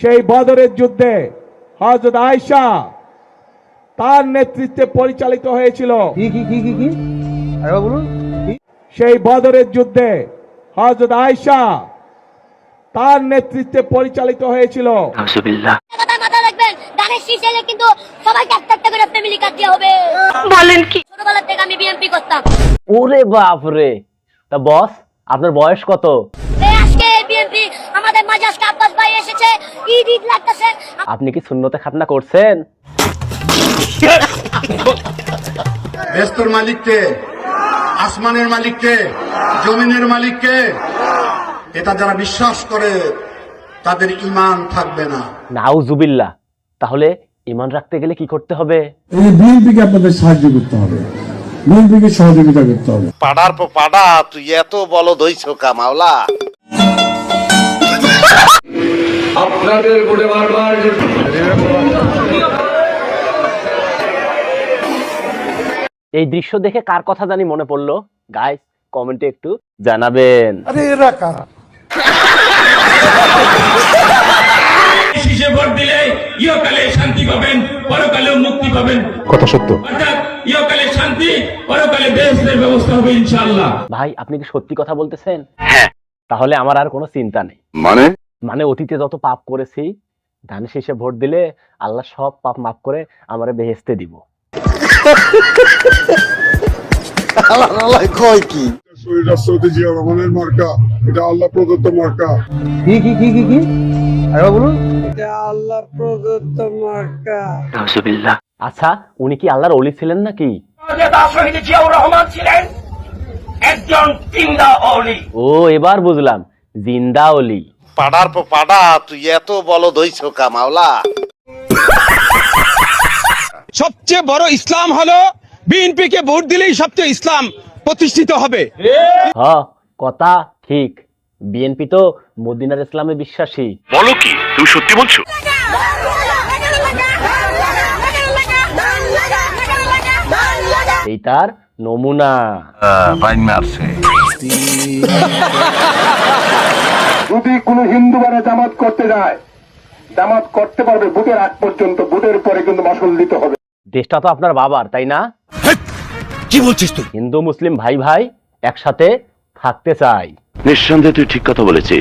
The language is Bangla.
সেই বদরের যুদ্ধে হজরত আয়সা তার নেতৃত্বে পরিচালিত হয়েছিল? সেই বদরের যুদ্ধে হজরত আয়সা তার নেতৃত্বে পরিচালিত হয়েছিল। কথা মাথায় রাখবেন। ধানের শীষ এলে কিন্তু সবাইকে একটা একটা করে ফ্যামিলি কার্ড দেওয়া হবে। বলেন কি? ছোটবেলা থেকে আমি বিএমপি করতাম। ওরে বাপ রে তা বস আপনার বয়স কত? আমাদের মাঝে আজকে আব্বাস ভাই এসেছে। ঈদ ঈদ লাগতেছে। আপনি কি শূন্যতে খাতনা করছেন? বেস্তর মালিককে আসমানের মালিককে জমিনের মালিককে এটা যারা বিশ্বাস করে তাদের ইমান থাকবে না। নাউজুবিল্লা তাহলে ইমান রাখতে গেলে কি করতে হবে? এই বিএনপিকে আপনাদের সাহায্য করতে হবে। বিএনপিকে সহযোগিতা করতে হবে। পাড়ার পর পাড়া তুই এত বলদ হইছ কা মাওলা এই দৃশ্য দেখে কার কথা জানি মনে পড়ল? গাইস কমেন্টে একটু জানাবেন। শীষে ভোট দিলে ইহকালে শান্তি পাবেন পরকালেও মুক্তি পাবেন। কথা সত্য। অর্থাৎ ইহকালে শান্তি পরকালে ব্যবস্থা হবে ইনশাআল্লাহ। ভাই আপনি কি সত্যি কথা বলতেছেন? হ্যাঁ। তাহলে আমার আর কোনো চিন্তা নেই। মানে? মানে অতীতে যত পাপ করেছি ধান শেষে ভোট দিলে আল্লাহ সব পাপ মাফ করে আমারে বেহেস্তে দিব। কয় কি? শহীদ রাষ্ট্রপতি জিয়া রহমানের মার্কা এটা আল্লাহ প্রদত্ত মার্কা। কি কি কি কি কি? আরেকবার বলুন। আচ্ছা উনি কি আল্লাহর অলি ছিলেন নাকি? জিয়াউর রহমান ছিলেন একজন চিন্তা অলি ও এবার বুঝলাম জিন্দা অলি পাড়ার পর পাড়া তুই এত বলদ হইছ কা মাওলা? সবচেয়ে বড় ইসলাম হলো বিএনপি কে ভোট দিলেই সবচেয়ে ইসলাম প্রতিষ্ঠিত হবে। হ কথা ঠিক। বিএনপি তো মদিনার ইসলামে বিশ্বাসী। বলো কি তুমি সত্যি বলছো? এই তার নমুনা। যদি কোনো হিন্দু মানে জামাত করতে যায় জামাত করতে পারবে বুটের আগ পর্যন্ত বুটের পরে কিন্তু মাসুল দিতে হবে। দেশটা তো আপনার বাবার তাই না? কি বলছিস তুই? হিন্দু মুসলিম ভাই ভাই একসাথে থাকতে চাই। নিঃসন্দেহে তুই ঠিক কথা বলেছিস।